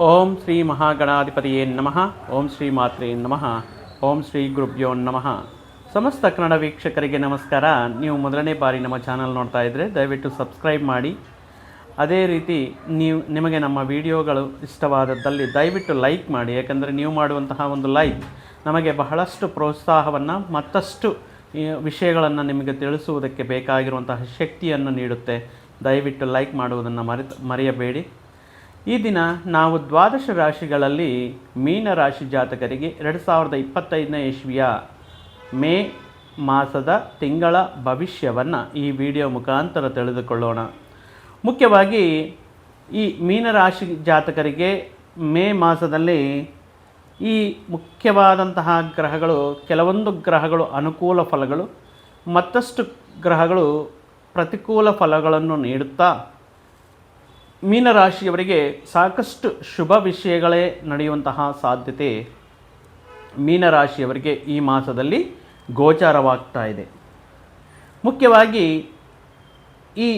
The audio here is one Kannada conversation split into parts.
ಓಂ ಶ್ರೀ ಮಹಾಗಣಾಧಿಪತಿಯೇ ನಮಃ. ಓಂ ಶ್ರೀ ಮಾತ್ರೇ ನಮಃ. ಓಂ ಶ್ರೀ ಗುರುಭ್ಯೋ ನಮಃ. ಸಮಸ್ತ ಕನ್ನಡ ವೀಕ್ಷಕರಿಗೆ ನಮಸ್ಕಾರ. ನೀವು ಮೊದಲನೇ ಬಾರಿ ನಮ್ಮ ಚಾನಲ್ ನೋಡ್ತಾ ಇದ್ದರೆ ದಯವಿಟ್ಟು ಸಬ್ಸ್ಕ್ರೈಬ್ ಮಾಡಿ. ಅದೇ ರೀತಿ ನೀವು, ನಿಮಗೆ ನಮ್ಮ ವಿಡಿಯೋಗಳು ಇಷ್ಟವಾದದ್ದಲ್ಲಿ ದಯವಿಟ್ಟು ಲೈಕ್ ಮಾಡಿ. ಯಾಕಂದರೆ ನೀವು ಮಾಡುವಂತಹ ಒಂದು ಲೈಕ್ ನಮಗೆ ಬಹಳಷ್ಟು ಪ್ರೋತ್ಸಾಹವನ್ನು, ಮತ್ತಷ್ಟು ವಿಷಯಗಳನ್ನು ನಿಮಗೆ ತಿಳಿಸುವುದಕ್ಕೆ ಬೇಕಾಗಿರುವಂತಹ ಶಕ್ತಿಯನ್ನು ನೀಡುತ್ತೆ. ದಯವಿಟ್ಟು ಲೈಕ್ ಮಾಡುವುದನ್ನು ಮರೆತ, ಮರೆಯಬೇಡಿ. ಈ ದಿನ ನಾವು ದ್ವಾದಶ ರಾಶಿಗಳಲ್ಲಿ ಮೀನ ರಾಶಿ ಜಾತಕರಿಗೆ ಎರಡು ಸಾವಿರದ ಇಪ್ಪತ್ತೈದನೇ ಇಸ್ವಿಯ ಮೇ ಮಾಸದ ತಿಂಗಳ ಭವಿಷ್ಯವನ್ನು ಈ ವಿಡಿಯೋ ಮುಖಾಂತರ ತಿಳಿದುಕೊಳ್ಳೋಣ. ಮುಖ್ಯವಾಗಿ ಈ ಮೀನರಾಶಿ ಜಾತಕರಿಗೆ ಮೇ ಮಾಸದಲ್ಲಿ ಈ ಮುಖ್ಯವಾದಂತಹ ಗ್ರಹಗಳು, ಕೆಲವೊಂದು ಗ್ರಹಗಳು ಅನುಕೂಲ ಫಲಗಳು, ಮತ್ತಷ್ಟು ಗ್ರಹಗಳು ಪ್ರತಿಕೂಲ ಫಲಗಳನ್ನು ನೀಡುತ್ತಾ ಮೀನರಾಶಿಯವರಿಗೆ ಸಾಕಷ್ಟು ಶುಭ ವಿಷಯಗಳೇ ನಡೆಯುವಂತಹ ಸಾಧ್ಯತೆ ಮೀನರಾಶಿಯವರಿಗೆ ಈ ಮಾಸದಲ್ಲಿ ಗೋಚಾರವಾಗ್ತಾ ಇದೆ. ಮುಖ್ಯವಾಗಿ ಈ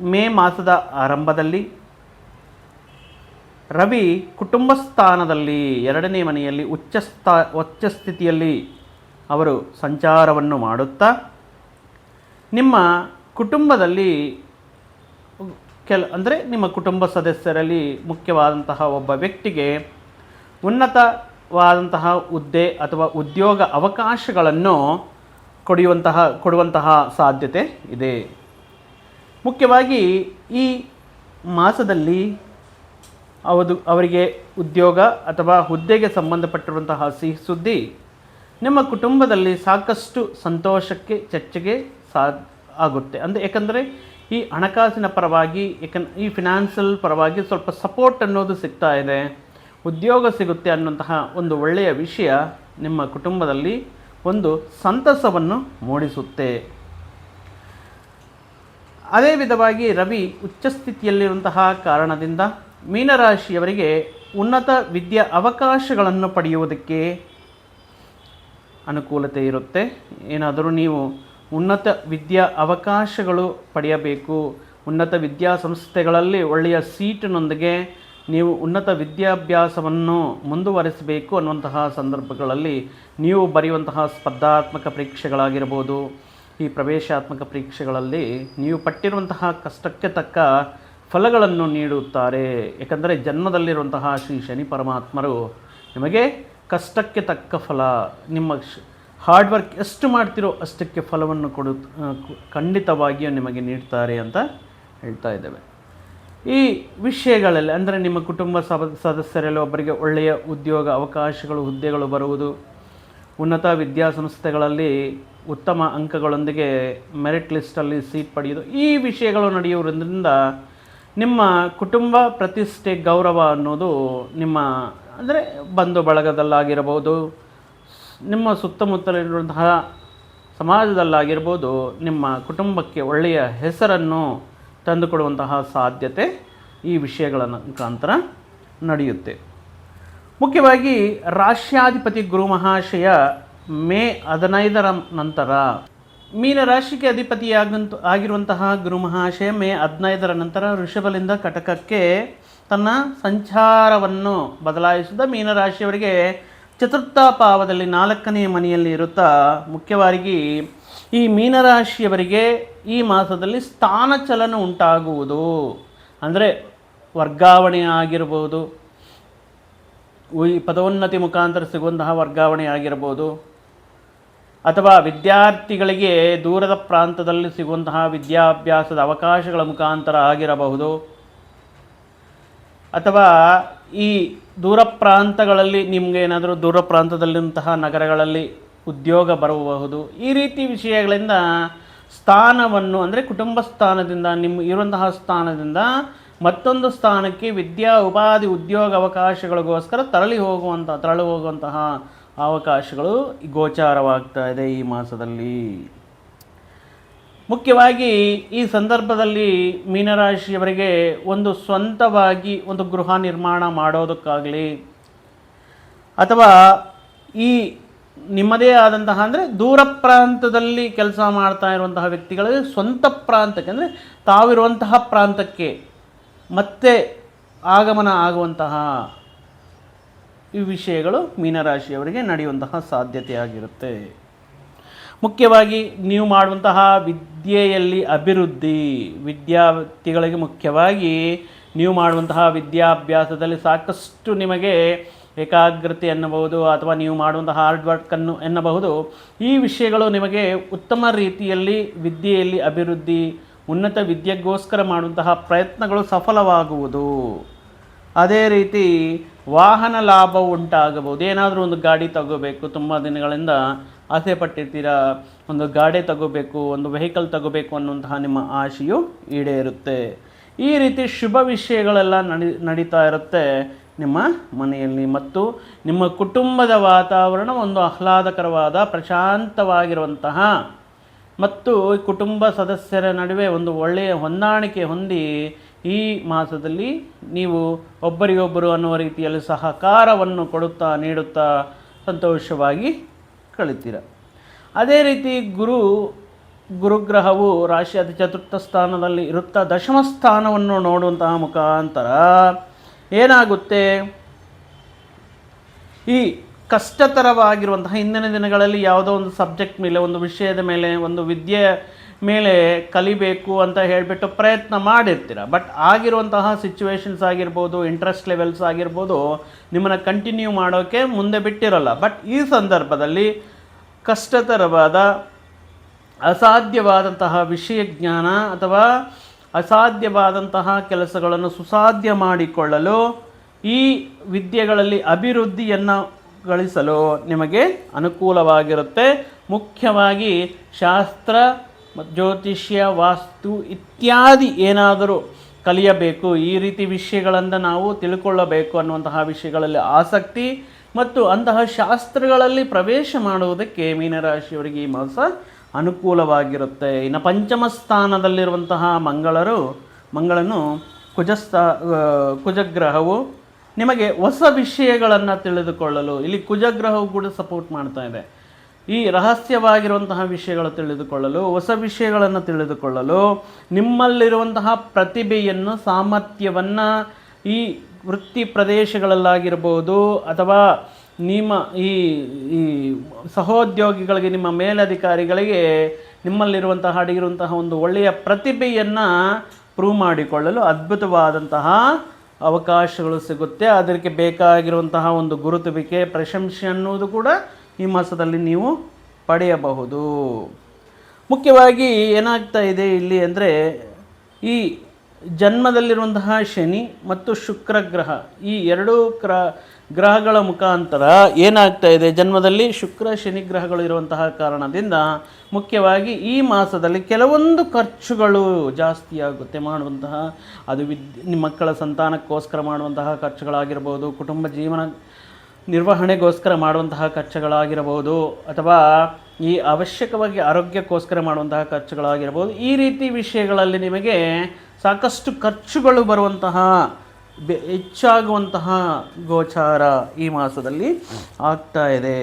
ಮೇ ಮಾಸದ ಆರಂಭದಲ್ಲಿ ರವಿ ಕುಟುಂಬ ಸ್ಥಾನದಲ್ಲಿ ಎರಡನೇ ಮನೆಯಲ್ಲಿ ಉಚ್ಚಸ್ಥ ಉಚ್ಚ ಸ್ಥಿತಿಯಲ್ಲಿ ಅವರು ಸಂಚಾರವನ್ನು ಮಾಡುತ್ತಾ, ನಿಮ್ಮ ಕುಟುಂಬದಲ್ಲಿ ಕೆಲ, ಅಂದರೆ ನಿಮ್ಮ ಕುಟುಂಬ ಸದಸ್ಯರಲ್ಲಿ ಮುಖ್ಯವಾದಂತಹ ಒಬ್ಬ ವ್ಯಕ್ತಿಗೆ ಉನ್ನತವಾದಂತಹ ಹುದ್ದೆ ಅಥವಾ ಉದ್ಯೋಗ ಅವಕಾಶಗಳನ್ನು ಕೊಡೆಯುವಂತಹ, ಕೊಡುವಂತಹ ಸಾಧ್ಯತೆ ಇದೆ. ಮುಖ್ಯವಾಗಿ ಈ ಮಾಸದಲ್ಲಿ ಅವದು, ಅವರಿಗೆ ಉದ್ಯೋಗ ಅಥವಾ ಹುದ್ದೆಗೆ ಸಂಬಂಧಪಟ್ಟಿರುವಂತಹ ಸಿಹಿ ಸುದ್ದಿ ನಿಮ್ಮ ಕುಟುಂಬದಲ್ಲಿ ಸಾಕಷ್ಟು ಸಂತೋಷಕ್ಕೆ, ಚರ್ಚೆಗೆ ಸಾ, ಆಗುತ್ತೆ. ಅಂದರೆ ಯಾಕಂದರೆ ಈ ಹಣಕಾಸಿನ ಪರವಾಗಿ, ಏಕನ್, ಈ ಫಿನಾನ್ಷಿಯಲ್ ಪರವಾಗಿ ಸ್ವಲ್ಪ ಸಪೋರ್ಟ್ ಅನ್ನೋದು ಸಿಗ್ತಾ ಇದೆ. ಉದ್ಯೋಗ ಸಿಗುತ್ತೆ ಅನ್ನುವಂತಹ ಒಂದು ಒಳ್ಳೆಯ ವಿಷಯ ನಿಮ್ಮ ಕುಟುಂಬದಲ್ಲಿ ಒಂದು ಸಂತಸವನ್ನು ಮೂಡಿಸುತ್ತೆ. ಅದೇ ವಿಧವಾಗಿ ರವಿ ಉಚ್ಚ ಸ್ಥಿತಿಯಲ್ಲಿರುವಂತಹ ಕಾರಣದಿಂದ ಮೀನರಾಶಿಯವರಿಗೆ ಉನ್ನತ ವಿದ್ಯಾ ಅವಕಾಶಗಳನ್ನು ಪಡೆಯುವುದಕ್ಕೆ ಅನುಕೂಲತೆ ಇರುತ್ತೆ. ಏನಾದರೂ ನೀವು ಉನ್ನತ ವಿದ್ಯಾ ಅವಕಾಶಗಳು ಪಡೆಯಬೇಕು. ಉನ್ನತ ವಿದ್ಯಾಸಂಸ್ಥೆಗಳಲ್ಲಿ ಒಳ್ಳೆಯ ಸೀಟಿನೊಂದಿಗೆ ನೀವು ಉನ್ನತ ವಿದ್ಯಾಭ್ಯಾಸವನ್ನು ಮುಂದುವರಿಸಬೇಕು ಅನ್ನುವಂತಹ ಸಂದರ್ಭಗಳಲ್ಲಿ ನೀವು ಬರೆಯುವಂತಹ ಸ್ಪರ್ಧಾತ್ಮಕ ಪರೀಕ್ಷೆಗಳಾಗಿರ್ಬೋದು, ಈ ಪ್ರವೇಶಾತ್ಮಕ ಪರೀಕ್ಷೆಗಳಲ್ಲಿ ನೀವು ಪಟ್ಟಿರುವಂತಹ ಕಷ್ಟಕ್ಕೆ ತಕ್ಕ ಫಲಗಳನ್ನು ನೀಡುತ್ತಾರೆ. ಏಕೆಂದರೆ ಜನ್ಮದಲ್ಲಿರುವಂತಹ ಶ್ರೀ ಶನಿ ಪರಮಾತ್ಮರು ನಿಮಗೆ ಕಷ್ಟಕ್ಕೆ ತಕ್ಕ ಫಲ, ನಿಮ್ಮ ಹಾರ್ಡ್ ವರ್ಕ್ ಎಷ್ಟು ಮಾಡ್ತಿರೋ ಅಷ್ಟಕ್ಕೆ ಫಲವನ್ನು ಕೊಡು ಖಂಡಿತವಾಗಿಯೂ ನಿಮಗೆ ನೀಡ್ತಾರೆ ಅಂತ ಹೇಳ್ತಾ ಇದ್ದೇವೆ. ಈ ವಿಷಯಗಳಲ್ಲಿ, ಅಂದರೆ ನಿಮ್ಮ ಕುಟುಂಬ ಸದಸ್ಯರಲ್ಲಿ ಒಬ್ಬರಿಗೆ ಒಳ್ಳೆಯ ಉದ್ಯೋಗ ಅವಕಾಶಗಳು, ಹುದ್ದೆಗಳು ಬರುವುದು, ಉನ್ನತ ವಿದ್ಯಾಸಂಸ್ಥೆಗಳಲ್ಲಿ ಉತ್ತಮ ಅಂಕಗಳೊಂದಿಗೆ ಮೆರಿಟ್ ಲಿಸ್ಟಲ್ಲಿ ಸೀಟ್ ಪಡೆಯೋದು ಈ ವಿಷಯಗಳು ನಡೆಯುವುದರಿಂದ ನಿಮ್ಮ ಕುಟುಂಬ ಪ್ರತಿಷ್ಠೆ ಗೌರವ ಅನ್ನೋದು ನಿಮ್ಮ, ಅಂದರೆ ಬಂಧು ಬಳಗದಲ್ಲಾಗಿರಬಹುದು ನಿಮ್ಮ ಸುತ್ತಮುತ್ತಲಿರುವಂತಹ ಸಮಾಜದಲ್ಲಾಗಿರ್ಬೋದು, ನಿಮ್ಮ ಕುಟುಂಬಕ್ಕೆ ಒಳ್ಳೆಯ ಹೆಸರನ್ನು ತಂದುಕೊಡುವಂತಹ ಸಾಧ್ಯತೆ ಈ ವಿಷಯಗಳ ಮುಖಾಂತರ ನಡೆಯುತ್ತೆ. ಮುಖ್ಯವಾಗಿ ರಾಶ್ಯಾಧಿಪತಿ ಗುರು ಮಹಾಶಯ ಮೇ ಹದಿನೈದರ ನಂತರ ಮೀನರಾಶಿಗೆ ಅಧಿಪತಿಯಾಗಂತ, ಆಗಿರುವಂತಹ ಗುರು ಮಹಾಶಯ ಮೇ ಹದಿನೈದರ ನಂತರ ಋಷಭಲಿಂದ ಕಟಕಕ್ಕೆ ತನ್ನ ಸಂಚಾರವನ್ನು ಬದಲಾಯಿಸಿದ ಮೀನರಾಶಿಯವರಿಗೆ ಚತುರ್ಥ ಪಾವದಲ್ಲಿ ನಾಲ್ಕನೆಯ ಮನೆಯಲ್ಲಿ ಇರುತ್ತಾ ಮುಖ್ಯವಾಗಿ ಈ ಮೀನರಾಶಿಯವರಿಗೆ ಈ ಮಾಸದಲ್ಲಿ ಸ್ಥಾನಚಲನ ಉಂಟಾಗುವುದು. ಅಂದರೆ ವರ್ಗಾವಣೆ ಆಗಿರ್ಬೋದು. ಪದೋನ್ನತಿ ಮುಖಾಂತರ ಸಿಗುವಂತಹ ವರ್ಗಾವಣೆ ಆಗಿರ್ಬೋದು. ಅಥವಾ ವಿದ್ಯಾರ್ಥಿಗಳಿಗೆ ದೂರದ ಪ್ರಾಂತದಲ್ಲಿ ಸಿಗುವಂತಹ ವಿದ್ಯಾಭ್ಯಾಸದ ಅವಕಾಶಗಳ ಮುಖಾಂತರ ಆಗಿರಬಹುದು. ಅಥವಾ ಈ ದೂರ ಪ್ರಾಂತಗಳಲ್ಲಿ ನಿಮಗೆ ಏನಾದರೂ ದೂರ ಪ್ರಾಂತದಲ್ಲಿಂತಹ ನಗರಗಳಲ್ಲಿ ಉದ್ಯೋಗ ಬರಬಹುದು. ಈ ರೀತಿ ವಿಷಯಗಳಿಂದ ಸ್ಥಾನವನ್ನು ಅಂದರೆ ಕುಟುಂಬ ಸ್ಥಾನದಿಂದ ನಿಮ್ಮ ಇರುವಂತಹ ಸ್ಥಾನದಿಂದ ಮತ್ತೊಂದು ಸ್ಥಾನಕ್ಕೆ ವಿದ್ಯಾ ಉಪಾಧಿ ಉದ್ಯೋಗ ಅವಕಾಶಗಳಿಗೋಸ್ಕರ ತರಳಿ ಹೋಗುವಂಥ ತರಳಿ ಹೋಗುವಂತಹ ಅವಕಾಶಗಳು ಗೋಚಾರವಾಗ್ತಾ ಇದೆ ಈ ಮಾಸದಲ್ಲಿ. ಮುಖ್ಯವಾಗಿ ಈ ಸಂದರ್ಭದಲ್ಲಿ ಮೀನರಾಶಿಯವರಿಗೆ ಒಂದು ಸ್ವಂತವಾಗಿ ಒಂದು ಗೃಹ ನಿರ್ಮಾಣ ಮಾಡೋದಕ್ಕಾಗಲಿ, ಅಥವಾ ಈ ನಿಮ್ಮದೇ ಆದಂತಹ ಅಂದರೆ ದೂರ ಪ್ರಾಂತದಲ್ಲಿ ಕೆಲಸ ಮಾಡ್ತಾ ಇರುವಂತಹ ವ್ಯಕ್ತಿಗಳಿಗೆ ಸ್ವಂತ ಪ್ರಾಂತಕ್ಕೆ ಅಂದರೆ ತಾವಿರುವಂತಹ ಪ್ರಾಂತಕ್ಕೆ ಮತ್ತೆ ಆಗಮನ ಆಗುವಂತಹ ಈ ವಿಷಯಗಳು ಮೀನರಾಶಿಯವರಿಗೆ ನಡೆಯುವಂತಹ ಸಾಧ್ಯತೆಯಾಗಿರುತ್ತೆ. ಮುಖ್ಯವಾಗಿ ನೀವು ಮಾಡುವಂತಹ ವಿದ್ಯೆಯಲ್ಲಿ ಅಭಿವೃದ್ಧಿ. ವಿದ್ಯಾರ್ಥಿಗಳಿಗೆ ಮುಖ್ಯವಾಗಿ ನೀವು ಮಾಡುವಂತಹ ವಿದ್ಯಾಭ್ಯಾಸದಲ್ಲಿ ಸಾಕಷ್ಟು ನಿಮಗೆ ಏಕಾಗ್ರತೆ ಎನ್ನಬಹುದು ಅಥವಾ ನೀವು ಮಾಡುವಂತಹ ಹಾರ್ಡ್ ವರ್ಕನ್ನು ಎನ್ನಬಹುದು. ಈ ವಿಷಯಗಳು ನಿಮಗೆ ಉತ್ತಮ ರೀತಿಯಲ್ಲಿ ವಿದ್ಯೆಯಲ್ಲಿ ಅಭಿವೃದ್ಧಿ, ಉನ್ನತ ವಿದ್ಯೆಗೋಸ್ಕರ ಮಾಡುವಂತಹ ಪ್ರಯತ್ನಗಳು ಸಫಲವಾಗುವುದು. ಅದೇ ರೀತಿ ವಾಹನ ಲಾಭ ಉಂಟಾಗಬಹುದು. ಏನಾದರೂ ಒಂದು ಗಾಡಿ ತಗೋಬೇಕು. ತುಂಬ ದಿನಗಳಿಂದ ಆಸೆ ಪಟ್ಟಿರ್ತೀರ ಒಂದು ಗಾಡಿ ತಗೋಬೇಕು, ಒಂದು ವೆಹಿಕಲ್ ತಗೋಬೇಕು ಅನ್ನುವಂತಹ ನಿಮ್ಮ ಆಶೆಯು ಈಡೇರುತ್ತೆ. ಈ ರೀತಿ ಶುಭ ವಿಷಯಗಳೆಲ್ಲ ನಡಿ, ನಡೀತಾ ಇರುತ್ತೆ ನಿಮ್ಮ ಮನೆಯಲ್ಲಿ. ಮತ್ತು ನಿಮ್ಮ ಕುಟುಂಬದ ವಾತಾವರಣ ಒಂದು ಆಹ್ಲಾದಕರವಾದ, ಪ್ರಶಾಂತವಾಗಿರುವಂತಹ, ಮತ್ತು ಕುಟುಂಬ ಸದಸ್ಯರ ನಡುವೆ ಒಂದು ಒಳ್ಳೆಯ ಹೊಂದಾಣಿಕೆ ಹೊಂದಿ, ಈ ಮಾಸದಲ್ಲಿ ನೀವು ಒಬ್ಬರಿಗೊಬ್ಬರು ಅನ್ನುವ ರೀತಿಯಲ್ಲಿ ಸಹಕಾರವನ್ನು ಕೊಡುತ್ತಾ, ನೀಡುತ್ತಾ, ಸಂತೋಷವಾಗಿ ಕಳಿತೀರ. ಅದೇ ರೀತಿ ಗುರು, ಗುರುಗ್ರಹವು ರಾಶಿಯಾದ ಚತುರ್ಥ ಸ್ಥಾನದಲ್ಲಿ ಇರುತ್ತಾ ದಶಮ ಸ್ಥಾನವನ್ನು ನೋಡುವಂತಹ ಮುಖಾಂತರ ಏನಾಗುತ್ತೆ? ಈ ಕಷ್ಟತರವಾಗಿರುವಂತಹ ಹಿಂದಿನ ದಿನಗಳಲ್ಲಿ ಯಾವುದೋ ಒಂದು ಸಬ್ಜೆಕ್ಟ್ ಮೇಲೆ, ಒಂದು ವಿಷಯದ ಮೇಲೆ, ಒಂದು ವಿದ್ಯೆ ಮೇಲೆ ಕಲಿಬೇಕು ಅಂತ ಹೇಳಿಬಿಟ್ಟು ಪ್ರಯತ್ನ ಮಾಡಿರ್ತೀರ. ಬಟ್ ಆಗಿರುವಂತಹ ಸಿಚುವೇಶನ್ಸ್ ಆಗಿರ್ಬೋದು ಇಂಟ್ರೆಸ್ಟ್ ಲೆವೆಲ್ಸ್ ಆಗಿರ್ಬೋದು, ನಿಮ್ಮನ್ನು ಕಂಟಿನ್ಯೂ ಮಾಡೋಕ್ಕೆ ಮುಂದೆ ಬಿಟ್ಟಿರಲ್ಲ. ಬಟ್ ಈ ಸಂದರ್ಭದಲ್ಲಿ ಕಷ್ಟತರವಾದ, ಅಸಾಧ್ಯವಾದಂತಹ ವಿಷಯ ಜ್ಞಾನ ಅಥವಾ ಅಸಾಧ್ಯವಾದಂತಹ ಕೆಲಸಗಳನ್ನು ಸುಸಾಧ್ಯ ಮಾಡಿಕೊಳ್ಳಲು, ಈ ವಿದ್ಯೆಗಳಲ್ಲಿ ಅಭಿವೃದ್ಧಿಯನ್ನು ಗಳಿಸಲು ನಿಮಗೆ ಅನುಕೂಲವಾಗಿರುತ್ತೆ. ಮುಖ್ಯವಾಗಿ ಶಾಸ್ತ್ರ ಜ್ಯೋತಿಷ್ಯ, ವಾಸ್ತು ಇತ್ಯಾದಿ ಏನಾದರೂ ಕಲಿಯಬೇಕು, ಈ ರೀತಿ ವಿಷಯಗಳನ್ನು ನಾವು ತಿಳ್ಕೊಳ್ಳಬೇಕು ಅನ್ನುವಂತಹ ವಿಷಯಗಳಲ್ಲಿ ಆಸಕ್ತಿ ಮತ್ತು ಅಂತಹ ಶಾಸ್ತ್ರಗಳಲ್ಲಿ ಪ್ರವೇಶ ಮಾಡುವುದಕ್ಕೆ ಮೀನರಾಶಿಯವರಿಗೆ ಈ ಮಾಸ ಅನುಕೂಲವಾಗಿರುತ್ತೆ. ಇನ್ನು ಪಂಚಮ ಸ್ಥಾನದಲ್ಲಿರುವಂತಹ ಮಂಗಳರು, ಮಂಗಳನು ಕುಜಸ್ಥ ಕುಜಗ್ರಹವು ನಿಮಗೆ ಹೊಸ ವಿಷಯಗಳನ್ನು ತಿಳಿದುಕೊಳ್ಳಲು, ಇಲ್ಲಿ ಕುಜಗ್ರಹವು ಕೂಡ ಸಪೋರ್ಟ್ ಮಾಡ್ತಾ ಇದೆ. ಈ ರಹಸ್ಯವಾಗಿರುವಂತಹ ವಿಷಯಗಳು ತಿಳಿದುಕೊಳ್ಳಲು, ಹೊಸ ವಿಷಯಗಳನ್ನು ತಿಳಿದುಕೊಳ್ಳಲು, ನಿಮ್ಮಲ್ಲಿರುವಂತಹ ಪ್ರತಿಭೆಯನ್ನು, ಸಾಮರ್ಥ್ಯವನ್ನು ಈ ವೃತ್ತಿ ಪ್ರದೇಶಗಳಲ್ಲಾಗಿರ್ಬೋದು ಅಥವಾ ನಿಮ್ಮ ಈ ಈ ಸಹೋದ್ಯೋಗಿಗಳಿಗೆ, ನಿಮ್ಮ ಮೇಲಧಿಕಾರಿಗಳಿಗೆ ನಿಮ್ಮಲ್ಲಿರುವಂತಹ, ಅಡಗಿರುವಂತಹ ಒಂದು ಒಳ್ಳೆಯ ಪ್ರತಿಭೆಯನ್ನು ಪ್ರೂವ್ ಮಾಡಿಕೊಳ್ಳಲು ಅದ್ಭುತವಾದಂತಹ ಅವಕಾಶಗಳು ಸಿಗುತ್ತೆ. ಅದಕ್ಕೆ ಬೇಕಾಗಿರುವಂತಹ ಒಂದು ಗುರುತುವಿಕೆ, ಪ್ರಶಂಸೆ ಅನ್ನುವುದು ಕೂಡ ಈ ಮಾಸದಲ್ಲಿ ನೀವು ಪಡೆಯಬಹುದು. ಮುಖ್ಯವಾಗಿ ಏನಾಗ್ತಾ ಇದೆ ಇಲ್ಲಿ ಅಂದರೆ ಈ ಜನ್ಮದಲ್ಲಿರುವಂತಹ ಶನಿ ಮತ್ತು ಶುಕ್ರ ಗ್ರಹ, ಈ ಎರಡೂ ಕ್ರ ಗ್ರಹಗಳ ಮುಖಾಂತರ ಏನಾಗ್ತಾ ಇದೆ? ಜನ್ಮದಲ್ಲಿ ಶುಕ್ರ, ಶನಿ ಗ್ರಹಗಳು ಇರುವಂತಹ ಕಾರಣದಿಂದ ಮುಖ್ಯವಾಗಿ ಈ ಮಾಸದಲ್ಲಿ ಕೆಲವೊಂದು ಖರ್ಚುಗಳು ಜಾಸ್ತಿ ಆಗುತ್ತೆ ಮಾಡುವಂತಹ ಅದು ವಿದ್ ನಿಮ್ಮ ಮಕ್ಕಳ ಸಂತಾನಕ್ಕೋಸ್ಕರ ಮಾಡುವಂತಹ ಖರ್ಚುಗಳಾಗಿರ್ಬೋದು, ಕುಟುಂಬ ಜೀವನ ನಿರ್ವಹಣೆಗೋಸ್ಕರ ಮಾಡುವಂತಹ ಖರ್ಚುಗಳಾಗಿರಬಹುದು ಅಥವಾ ಈ ಅವಶ್ಯಕವಾಗಿ ಆರೋಗ್ಯಕ್ಕೋಸ್ಕರ ಮಾಡುವಂತಹ ಖರ್ಚುಗಳಾಗಿರಬಹುದು. ಈ ರೀತಿ ವಿಷಯಗಳಲ್ಲಿ ನಿಮಗೆ ಸಾಕಷ್ಟು ಖರ್ಚುಗಳು ಬರುವಂತಹ ಹೆಚ್ಚಾಗುವಂತಹ ಗೋಚಾರ ಈ ಮಾಸದಲ್ಲಿ ಆಗ್ತಾ ಇದೆ.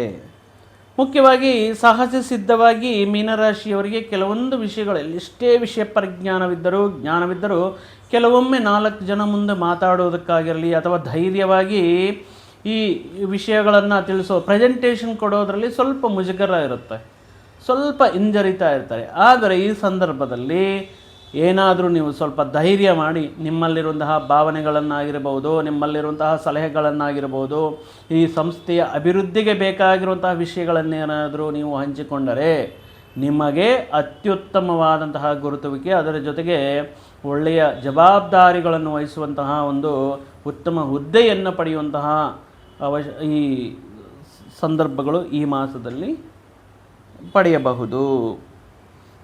ಮುಖ್ಯವಾಗಿ ಸಹಜ ಸಿದ್ಧವಾಗಿ ಮೀನರಾಶಿಯವರಿಗೆ ಕೆಲವೊಂದು ವಿಷಯಗಳಲ್ಲಿ ಎಷ್ಟೇ ವಿಷಯ ಪರಿಜ್ಞಾನವಿದ್ದರೂ ಜ್ಞಾನವಿದ್ದರೂ ಕೆಲವೊಮ್ಮೆ ನಾಲ್ಕು ಜನ ಮುಂದೆ ಮಾತಾಡೋದಕ್ಕಾಗಿರಲಿ ಅಥವಾ ಧೈರ್ಯವಾಗಿ ಈ ವಿಷಯಗಳನ್ನು ತಿಳಿಸೋ ಪ್ರೆಸೆಂಟೇಷನ್ ಕೊಡೋದರಲ್ಲಿ ಸ್ವಲ್ಪ ಮುಜುಗರ ಇರುತ್ತೆ. ಸ್ವಲ್ಪ ಹಿಂಜರಿತಾ ಇರ್ತಾರೆ. ಆದರೆ ಈ ಸಂದರ್ಭದಲ್ಲಿ ಏನಾದರೂ ನೀವು ಸ್ವಲ್ಪ ಧೈರ್ಯ ಮಾಡಿ ನಿಮ್ಮಲ್ಲಿರುವಂತಹ ಭಾವನೆಗಳನ್ನಾಗಿರ್ಬೋದು, ನಿಮ್ಮಲ್ಲಿರುವಂತಹ ಸಲಹೆಗಳನ್ನಾಗಿರ್ಬೋದು, ಈ ಸಂಸ್ಥೆಯ ಅಭಿವೃದ್ಧಿಗೆ ಬೇಕಾಗಿರುವಂತಹ ವಿಷಯಗಳನ್ನೇನಾದರೂ ನೀವು ಹಂಚಿಕೊಂಡರೆ ನಿಮಗೆ ಅತ್ಯುತ್ತಮವಾದಂತಹ ಗುರುತುವಿಕೆ, ಅದರ ಜೊತೆಗೆ ಒಳ್ಳೆಯ ಜವಾಬ್ದಾರಿಗಳನ್ನು ವಹಿಸುವಂತಹ ಒಂದು ಉತ್ತಮ ಹುದ್ದೆಯನ್ನು ಪಡೆಯುವಂತಹ ಅವಶ್ಯ ಈ ಸಂದರ್ಭಗಳು ಈ ಮಾಸದಲ್ಲಿ ಪಡೆಯಬಹುದು.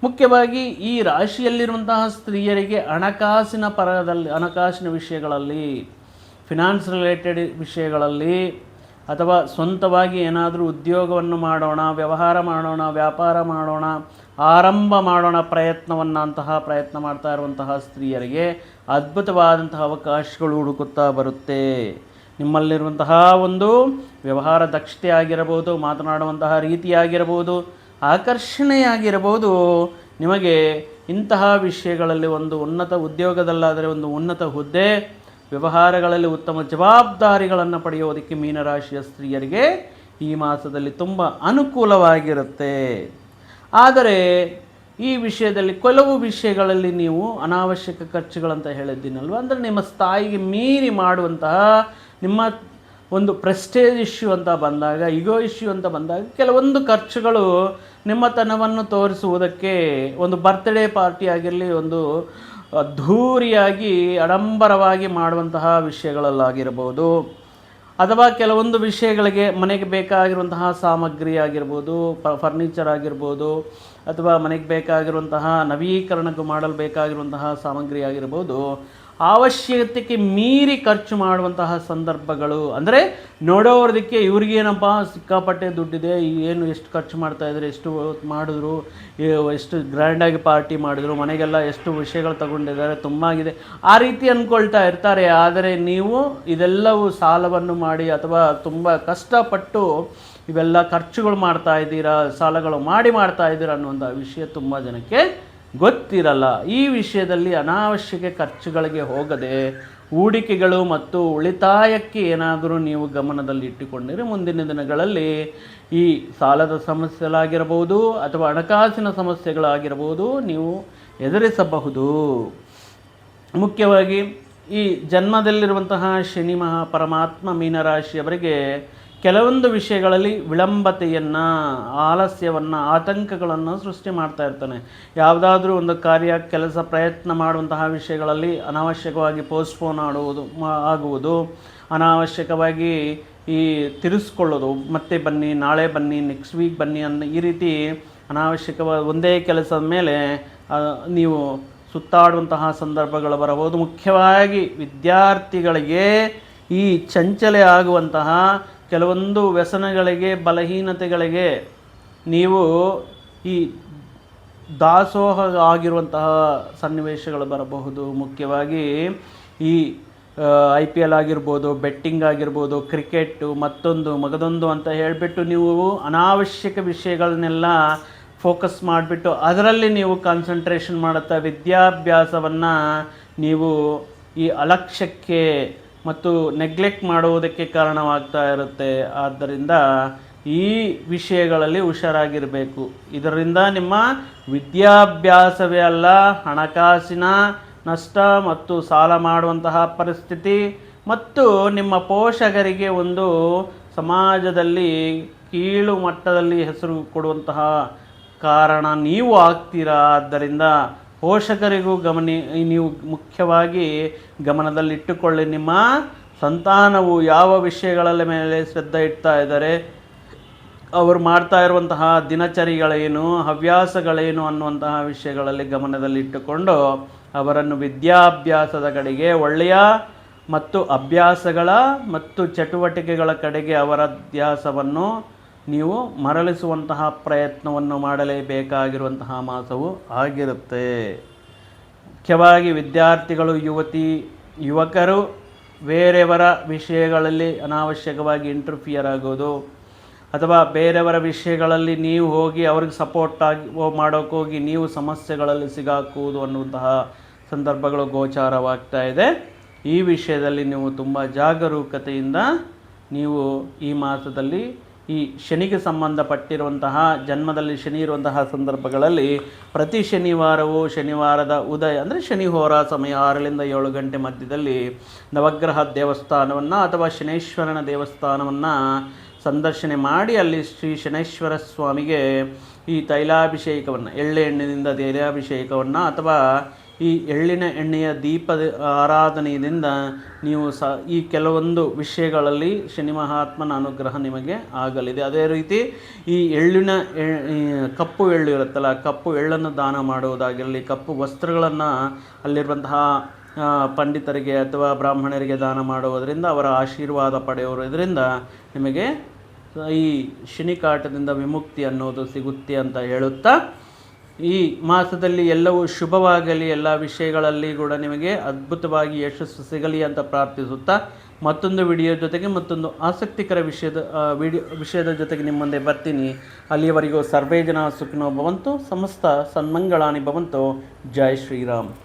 ಮುಖ್ಯವಾಗಿ ಈ ರಾಶಿಯಲ್ಲಿರುವಂತಹ ಸ್ತ್ರೀಯರಿಗೆ ಹಣಕಾಸಿನ ಪರದಲ್ಲಿ, ಹಣಕಾಸಿನ ವಿಷಯಗಳಲ್ಲಿ ಫಿನಾನ್ಸ್ ರಿಲೇಟೆಡ್ ವಿಷಯಗಳಲ್ಲಿ ಅಥವಾ ಸ್ವಂತವಾಗಿ ಏನಾದರೂ ಉದ್ಯೋಗವನ್ನು ಮಾಡೋಣ, ವ್ಯವಹಾರ ಮಾಡೋಣ, ವ್ಯಾಪಾರ ಮಾಡೋಣ, ಆರಂಭ ಮಾಡೋಣ ಪ್ರಯತ್ನವನ್ನು ಅಂತಹ ಪ್ರಯತ್ನ ಮಾಡ್ತಾ ಇರುವಂತಹ ಸ್ತ್ರೀಯರಿಗೆ ಅದ್ಭುತವಾದಂತಹ ಅವಕಾಶಗಳು ಹುಡುಕುತ್ತಾ ಬರುತ್ತೆ. ನಿಮ್ಮಲ್ಲಿರುವಂತಹ ಒಂದು ವ್ಯವಹಾರ ದಕ್ಷತೆ ಆಗಿರಬಹುದು, ಮಾತನಾಡುವಂತಹ ರೀತಿಯಾಗಿರಬಹುದು, ಆಕರ್ಷಣೆಯಾಗಿರಬಹುದು, ನಿಮಗೆ ಇಂತಹ ವಿಷಯಗಳಲ್ಲಿ ಒಂದು ಉನ್ನತ ಉದ್ಯೋಗದಲ್ಲಾದರೆ ಒಂದು ಉನ್ನತ ಹುದ್ದೆ, ವ್ಯವಹಾರಗಳಲ್ಲಿ ಉತ್ತಮ ಜವಾಬ್ದಾರಿಗಳನ್ನು ಪಡೆಯೋದಕ್ಕೆ ಮೀನರಾಶಿಯ ಸ್ತ್ರೀಯರಿಗೆ ಈ ಮಾಸದಲ್ಲಿ ತುಂಬ ಅನುಕೂಲವಾಗಿರುತ್ತೆ. ಆದರೆ ಈ ವಿಷಯದಲ್ಲಿ ಕೆಲವು ವಿಷಯಗಳಲ್ಲಿ ನೀವು ಅನಾವಶ್ಯಕ ಖರ್ಚುಗಳಂತ ಹೇಳಿದ್ದೀನಲ್ವ? ಅಂದರೆ ನಿಮ್ಮ ಸ್ಥಾಯಿಗೆ ಮೀರಿ ಮಾಡುವಂತಹ ನಿಮ್ಮ ಒಂದು ಪ್ರೆಸ್ಟೇಜ್ ಇಶ್ಯೂ ಅಂತ ಬಂದಾಗ ಇಗೋ ಇಶ್ಯೂ ಅಂತ ಬಂದಾಗ, ಕೆಲವೊಂದು ಖರ್ಚುಗಳು ನಿಮ್ಮತನವನ್ನು ತೋರಿಸುವುದಕ್ಕೆ ಒಂದು ಬರ್ತ್ಡೇ ಪಾರ್ಟಿ ಆಗಿರಲಿ, ಒಂದು ಅದ್ಧೂರಿಯಾಗಿ, ಅಡಂಬರವಾಗಿ ಮಾಡುವಂತಹ ವಿಷಯಗಳಲ್ಲಾಗಿರ್ಬೋದು. ಅಥವಾ ಕೆಲವೊಂದು ವಿಷಯಗಳಿಗೆ ಮನೆಗೆ ಬೇಕಾಗಿರುವಂತಹ ಸಾಮಗ್ರಿ ಆಗಿರ್ಬೋದು ಫರ್ನಿಚರ್ ಆಗಿರ್ಬೋದು, ಅಥವಾ ಮನೆಗೆ ಬೇಕಾಗಿರುವಂತಹ ನವೀಕರಣಕ್ಕೆ ಮಾಡಲು ಬೇಕಾಗಿರುವಂತಹ ಸಾಮಗ್ರಿ ಆಗಿರ್ಬೋದು ಅವಶ್ಯಕತೆಗೆ ಮೀರಿ ಖರ್ಚು ಮಾಡುವಂತಹ ಸಂದರ್ಭಗಳು. ಅಂದರೆ ನೋಡೋವ್ರದಕ್ಕೆ ಇವ್ರಿಗೇನಪ್ಪ ಸಿಕ್ಕಾಪಟ್ಟೆ ದುಡ್ಡಿದೆ, ಏನು ಎಷ್ಟು ಖರ್ಚು ಮಾಡ್ತಾ ಇದ್ದಾರೆ, ಎಷ್ಟು ಮಾಡಿದ್ರು ಎಷ್ಟು ಗ್ರ್ಯಾಂಡಾಗಿ ಪಾರ್ಟಿ ಮಾಡಿದ್ರು, ಮನೆಗೆಲ್ಲ ಎಷ್ಟು ವಿಷಯಗಳು ತಗೊಂಡಿದ್ದಾರೆ, ತುಂಬ ಆಗಿದೆ. ಆ ರೀತಿ ಅಂದ್ಕೊಳ್ತಾ ಇರ್ತಾರೆ. ಆದರೆ ನೀವು ಇದೆಲ್ಲವೂ ಸಾಲವನ್ನು ಮಾಡಿ ಅಥವಾ ತುಂಬ ಕಷ್ಟಪಟ್ಟು ಇವೆಲ್ಲ ಖರ್ಚುಗಳು ಮಾಡ್ತಾ ಇದ್ದೀರಾ, ಸಾಲಗಳು ಮಾಡಿ ಮಾಡ್ತಾ ಇದ್ದೀರಾ ಅನ್ನುವಂಥ ವಿಷಯ ತುಂಬ ಜನಕ್ಕೆ ಗೊತ್ತಿರಲ್ಲ. ಈ ವಿಷಯದಲ್ಲಿ ಅನಾವಶ್ಯಕ ಖರ್ಚುಗಳಿಗೆ ಹೋಗದೆ ಹೂಡಿಕೆಗಳು ಮತ್ತು ಉಳಿತಾಯಕ್ಕೆ ಏನಾದರೂ ನೀವು ಗಮನದಲ್ಲಿ ಇಟ್ಟುಕೊಂಡರೆ ಮುಂದಿನ ದಿನಗಳಲ್ಲಿ ಈ ಸಾಲದ ಸಮಸ್ಯೆಗಳಾಗಿರಬಹುದು ಅಥವಾ ಹಣಕಾಸಿನ ಸಮಸ್ಯೆಗಳಾಗಿರಬಹುದು ನೀವು ಎದುರಿಸಬಹುದು. ಮುಖ್ಯವಾಗಿ ಈ ಜನ್ಮದಲ್ಲಿರುವಂತಹ ಶನಿ ಮಹಾ ಪರಮಾತ್ಮ ಮೀನರಾಶಿಯವರಿಗೆ ಕೆಲವೊಂದು ವಿಷಯಗಳಲ್ಲಿ ವಿಳಂಬತೆಯನ್ನು, ಆಲಸ್ಯವನ್ನು, ಆತಂಕಗಳನ್ನು ಸೃಷ್ಟಿ ಮಾಡ್ತಾ ಇರ್ತಾನೆ. ಯಾವುದಾದ್ರೂ ಒಂದು ಕಾರ್ಯ, ಕೆಲಸ, ಪ್ರಯತ್ನ ಮಾಡುವಂತಹ ವಿಷಯಗಳಲ್ಲಿ ಅನಾವಶ್ಯಕವಾಗಿ ಪೋಸ್ಟ್ಪೋನ್ ಆಡುವುದು ಆಗುವುದು. ಅನಾವಶ್ಯಕವಾಗಿ ಈ ತಿರುಸ್ಕೊಳ್ಳೋದು, ಮತ್ತೆ ಬನ್ನಿ, ನಾಳೆ ಬನ್ನಿ ನೆಕ್ಸ್ಟ್ ವೀಕ್ ಬನ್ನಿ ಅನ್ನೋ ಈ ರೀತಿ ಅನಾವಶ್ಯಕವಾದ ಒಂದೇ ಕೆಲಸದ ಮೇಲೆ ನೀವು ಸುತ್ತಾಡುವಂತಹ ಸಂದರ್ಭಗಳು ಬರಬಹುದು. ಮುಖ್ಯವಾಗಿ ವಿದ್ಯಾರ್ಥಿಗಳಿಗೆ ಈ ಚಂಚಲೆ ಆಗುವಂತಹ ಕೆಲವೊಂದು ವ್ಯಸನಗಳಿಗೆ, ಬಲಹೀನತೆಗಳಿಗೆ ನೀವು ಈ ದಾಸೋಹ ಆಗಿರುವಂತಹ ಸನ್ನಿವೇಶಗಳು ಬರಬಹುದು. ಮುಖ್ಯವಾಗಿ ಈ ಐ ಪಿ ಎಲ್ ಆಗಿರ್ಬೋದು ಬೆಟ್ಟಿಂಗ್ ಆಗಿರ್ಬೋದು ಕ್ರಿಕೆಟ್ಟು ಮತ್ತೊಂದು, ಮಗದೊಂದು ಅಂತ ಹೇಳಿಬಿಟ್ಟು ನೀವು ಅನಾವಶ್ಯಕ ವಿಷಯಗಳನ್ನೆಲ್ಲ ಫೋಕಸ್ ಮಾಡಿಬಿಟ್ಟು ಅದರಲ್ಲಿ ನೀವು ಕಾನ್ಸಂಟ್ರೇಷನ್ ಮಾಡುತ್ತಾ ವಿದ್ಯಾಭ್ಯಾಸವನ್ನು ನೀವು ಈ ಅಲಕ್ಷ್ಯಕ್ಕೆ ಮತ್ತು ನೆಗ್ಲೆಕ್ಟ್ ಮಾಡುವುದಕ್ಕೆ ಕಾರಣವಾಗ್ತಾ ಇರುತ್ತೆ. ಆದ್ದರಿಂದ ಈ ವಿಷಯಗಳಲ್ಲಿ ಹುಷಾರಾಗಿರಬೇಕು. ಇದರಿಂದ ನಿಮ್ಮ ವಿದ್ಯಾಭ್ಯಾಸವೇ ಅಲ್ಲ, ಹಣಕಾಸಿನ ನಷ್ಟ ಮತ್ತು ಸಾಲ ಮಾಡುವಂತಹ ಪರಿಸ್ಥಿತಿ ಮತ್ತು ನಿಮ್ಮ ಪೋಷಕರಿಗೆ ಒಂದು ಸಮಾಜದಲ್ಲಿ ಕೀಳು ಮಟ್ಟದಲ್ಲಿ ಹೆಸರು ಕೊಡುವಂತಹ ಕಾರಣ ನೀವು ಆಗ್ತೀರಾ? ಆದ್ದರಿಂದ ಪೋಷಕರಿಗೂ ಗಮನಿ, ನೀವು ಮುಖ್ಯವಾಗಿ ಗಮನದಲ್ಲಿಟ್ಟುಕೊಳ್ಳಿ. ನಿಮ್ಮ ಸಂತಾನವು ಯಾವ ವಿಷಯಗಳ ಮೇಲೆ ಶ್ರದ್ಧೆ ಇಡ್ತಾ ಇದ್ದಾರೆ, ಅವರು ಮಾಡ್ತಾ ಇರುವಂತಹ ದಿನಚರಿಗಳೇನು, ಹವ್ಯಾಸಗಳೇನು ಅನ್ನುವಂತಹ ವಿಷಯಗಳಲ್ಲಿ ಗಮನದಲ್ಲಿಟ್ಟುಕೊಂಡು ಅವರನ್ನು ವಿದ್ಯಾಭ್ಯಾಸದ ಕಡೆಗೆ, ಒಳ್ಳೆಯ ಮತ್ತು ಅಭ್ಯಾಸಗಳ ಮತ್ತು ಚಟುವಟಿಕೆಗಳ ಕಡೆಗೆ ಅವರ ಅಭ್ಯಾಸವನ್ನು ನೀವು ಮರಳಿಸುವಂತಹ ಪ್ರಯತ್ನವನ್ನು ಮಾಡಲೇಬೇಕಾಗಿರುವಂತಹ ಮಾಸವು ಆಗಿರುತ್ತೆ. ಮುಖ್ಯವಾಗಿ ವಿದ್ಯಾರ್ಥಿಗಳು, ಯುವತಿ, ಯುವಕರು ಬೇರೆಯವರ ವಿಷಯಗಳಲ್ಲಿ ಅನಾವಶ್ಯಕವಾಗಿ ಇಂಟರ್ಫಿಯರ್ ಆಗೋದು ಅಥವಾ ಬೇರೆಯವರ ವಿಷಯಗಳಲ್ಲಿ ನೀವು ಹೋಗಿ ಅವ್ರಿಗೆ ಸಪೋರ್ಟ್ ಆಗಿ ಮಾಡೋಕ್ಕೋಗಿ ನೀವು ಸಮಸ್ಯೆಗಳಲ್ಲಿ ಸಿಗಾಕುವುದು ಅನ್ನುವಂತಹ ಸಂದರ್ಭಗಳು ಗೋಚಾರವಾಗ್ತಾ ಇದೆ. ಈ ವಿಷಯದಲ್ಲಿ ನೀವು ತುಂಬ ಜಾಗರೂಕತೆಯಿಂದ ನೀವು ಈ ಮಾಸದಲ್ಲಿ ಈ ಶನಿಗೆ ಸಂಬಂಧಪಟ್ಟಿರುವಂತಹ, ಜನ್ಮದಲ್ಲಿ ಶನಿ ಇರುವಂತಹ ಸಂದರ್ಭಗಳಲ್ಲಿ ಪ್ರತಿ ಶನಿವಾರವೂ ಶನಿವಾರದ ಉದಯ, ಅಂದರೆ ಶನಿ ಹೋರ ಸಮಯ ಆರರಿಂದ ಏಳು ಗಂಟೆ ಮಧ್ಯದಲ್ಲಿ ನವಗ್ರಹ ದೇವಸ್ಥಾನವನ್ನು ಅಥವಾ ಶನೇಶ್ವರನ ದೇವಸ್ಥಾನವನ್ನು ಸಂದರ್ಶನೆ ಮಾಡಿ ಅಲ್ಲಿ ಶ್ರೀ ಶನೇಶ್ವರ ಸ್ವಾಮಿಗೆ ಈ ತೈಲಾಭಿಷೇಕವನ್ನು ಎಳ್ಳೆ ಎಣ್ಣೆಯಿಂದ ತೈಲಾಭಿಷೇಕವನ್ನು ಅಥವಾ ಈ ಎಳ್ಳಿನ ಎಣ್ಣೆಯ ದೀಪದ ಆರಾಧನೆಯಿಂದ ನೀವು ಸ ಈ ಕೆಲವೊಂದು ವಿಷಯಗಳಲ್ಲಿ ಶನಿ ಮಹಾತ್ಮನ ಅನುಗ್ರಹ ನಿಮಗೆ ಆಗಲಿದೆ. ಅದೇ ರೀತಿ ಈ ಎಳ್ಳಿನ ಕಪ್ಪು ಎಳ್ಳು ಇರುತ್ತಲ್ಲ ಕಪ್ಪು ಎಳ್ಳನ್ನು ದಾನ ಮಾಡುವುದಾಗಿರಲಿ, ಕಪ್ಪು ವಸ್ತ್ರಗಳನ್ನು ಅಲ್ಲಿರುವಂತಹ ಪಂಡಿತರಿಗೆ ಅಥವಾ ಬ್ರಾಹ್ಮಣರಿಗೆ ದಾನ ಮಾಡುವುದರಿಂದ ಅವರ ಆಶೀರ್ವಾದ ಪಡೆಯುವರು ಇದರಿಂದ ನಿಮಗೆ ಈ ಶನಿಕಾಟದಿಂದ ವಿಮುಕ್ತಿ ಅನ್ನೋದು ಸಿಗುತ್ತೆ ಅಂತ ಹೇಳುತ್ತಾ ಈ ಮಾಸದಲ್ಲಿ ಎಲ್ಲವೂ ಶುಭವಾಗಲಿ. ಎಲ್ಲ ವಿಷಯಗಳಲ್ಲಿ ಕೂಡ ನಿಮಗೆ ಅದ್ಭುತವಾಗಿ ಯಶಸ್ಸು ಸಿಗಲಿ ಅಂತ ಪ್ರಾರ್ಥಿಸುತ್ತಾ ಮತ್ತೊಂದು ವಿಡಿಯೋ ಜೊತೆಗೆ ಮತ್ತೊಂದು ಆಸಕ್ತಿಕರ ವಿಷಯದ ವಿಡಿಯೋ ವಿಷಯದ ಜೊತೆಗೆ ನಿಮ್ಮ ಮುಂದೆ ಬರ್ತೀನಿ. ಅಲ್ಲಿಯವರೆಗೂ ಸರ್ವೇ ಜನ ಸುಖಿನೋ ಭವಂತು, ಸಮಸ್ತ ಸನ್ಮಂಗಳಾನಿ ಭವಂತು. ಜೈ ಶ್ರೀರಾಮ್.